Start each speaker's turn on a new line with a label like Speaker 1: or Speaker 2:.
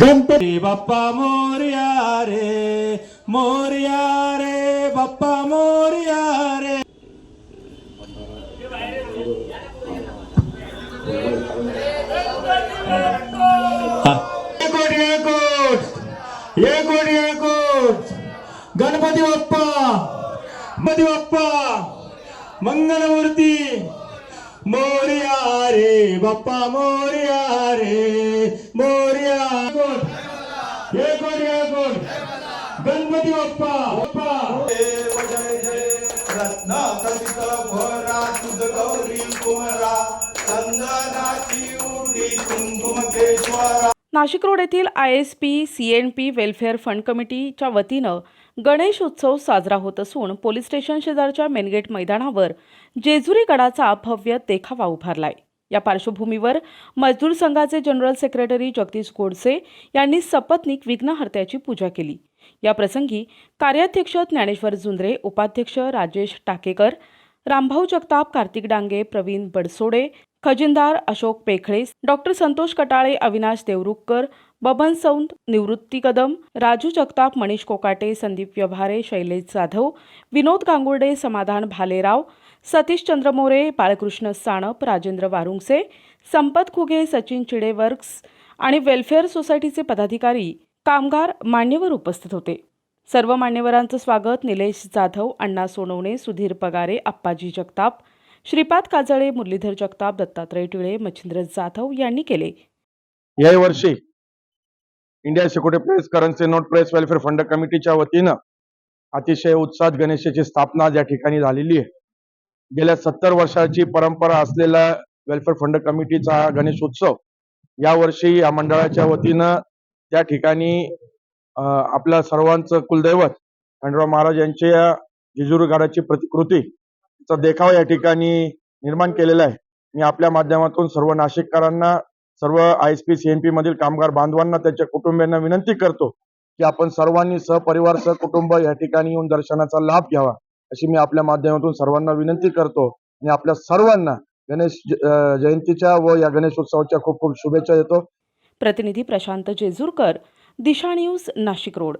Speaker 1: गणपती बाप्पा मोरया रे मोरया रे बाप्पा मोरया रे. हा. एकूट एकूट एकूट गणपती बाप्पा गणपती बाप्पा मंगलमूर्ती. मोरया रे बाप्पा मोरया रे. मोर्या कोण हे कोण या कोण गणपती बाप्पा बाप्पा.
Speaker 2: जय जय रत्न कलित भरा तुझ गौरी कुमरा. चंदनाची उडी कुंकुमकेश्वरा
Speaker 3: नाशिक रोड येथील I S P C N P welfare fund कमिटीच्या वतीनं गणेश उत्सव साजरा होत असून पोलीस स्टेशन शेजारच्या मेनगेट मैदानावर जेजुरी गडाचा भव्य देखावा उभारलाय. या पार्श्वभूमीवर मजदूर संघाचे जनरल सेक्रेटरी जगदीश गोडसे यांनी सपत्नीक विघ्नहर्त्याची पूजा केली. या प्रसंगी कार्याध्यक्ष ज्ञानेश्वर जुंद्रे उपाध्यक्ष राजेश टाकेकर रामभाऊ जगताप कार्तिक डांगे प्रवीण बडसोडे खजिनदार अशोक पेखळे डॉक्टर संतोष कटाळे अविनाश देवरुखकर बबन सौंद निवृत्ती कदम राजू जगताप मनीष कोकाटे संदीप व्यवहारे शैलेश जाधव विनोद गांगुर्डे समाधान भालेराव सतीश चंद्रमोरे बाळकृष्ण साणप राजेंद्र वारुंगसे संपत खुगे सचिन चिडेवर्क्स आणि वेलफेअर सोसायटीचे पदाधिकारी कामगार मान्यवर उपस्थित होते. सर्व मान्यवरांचं स्वागत निलेश जाधव अण्णा सोनवणे सुधीर पगारे आप्पाजी जगताप श्रीपाद काजळे मुरलीधर जगताप दत्तात्रय टिळे मच्छिंद्र जाधव यांनी केले.
Speaker 4: या वर्षी India security press currency note press welfare fund कमिटीच्या वतीनं अतिशय उत्साहात गणेशाची स्थापना ज्या या ठिकाणी झालेली आहे. गेल्या सत्तर वर्षाची परंपरा असलेला वेलफेअर फंड कमिटीचा हा गणेश उत्सव यावर्षी या मंडळाच्या वतीनं त्या ठिकाणी आपल्या सर्वांचं कुलदैवत खंडराव महाराज यांच्या जेजुरी प्रतिकृती चा देखावा या ठिकाणी निर्माण केलेला आहे. मी आपल्या माध्यमातून सर्व नाशिककरांना सर्व आय एस पी मधील कामगार बांधवांना त्यांच्या कुटुंबियांना विनंती करतो की आपण सर्वांनी सहपरिवार सहकुटुंब या ठिकाणी येऊन दर्शनाचा लाभ घ्यावा अशी मी आपल्या माध्यमातून सर्वांना विनंती करतो. आणि आपल्या सर्वांना गणेश जयंतीच्या व या गणेशोत्सवाच्या खूप खूप शुभेच्छा देतो.
Speaker 3: प्रतिनिधी प्रशांत जेजूरकर दिशा न्यूज नाशिक रोड.